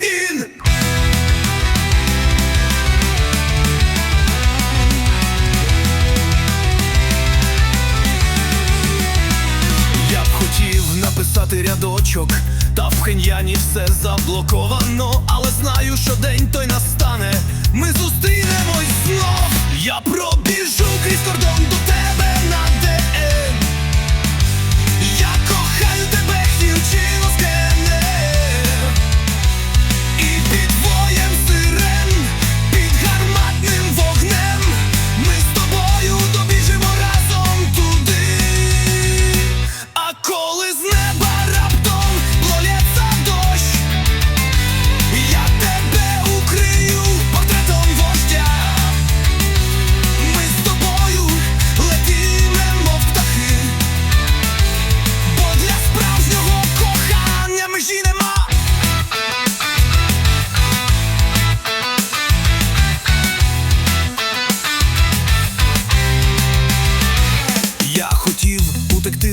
Ін. Я б хотів написати рядочок, та в Хеньяні все заблоковано. Але знаю, що день той настане. Ми зустрінемось знов. Я пробіжу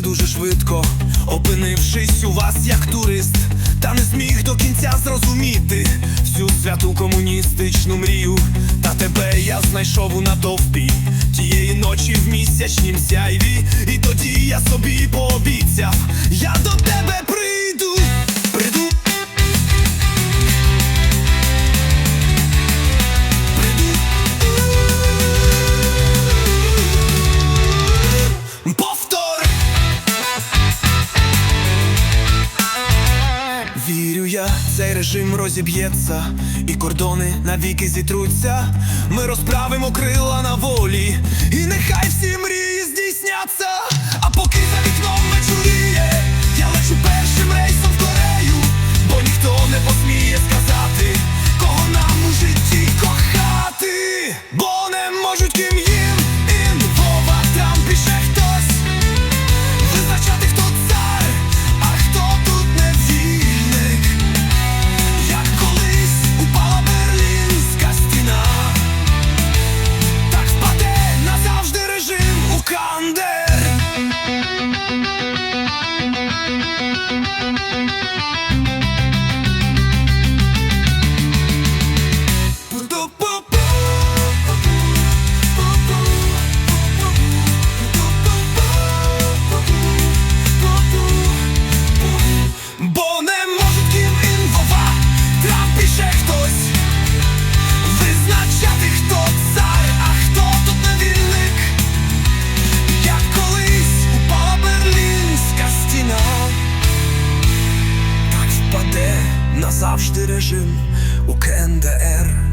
дуже швидко, опинившись у вас як турист, та не зміг до кінця зрозуміти всю святу комуністичну мрію. Та тебе я знайшов у натовпі тієї ночі в місячнім сяйві, і тоді я собі пообіцяв, я до тебе Вірю я, цей режим розіб'ється, і кордони навіки зітруться. Ми розправимо крила на волі, і нехай всі мрії назавжди режим у КНДР.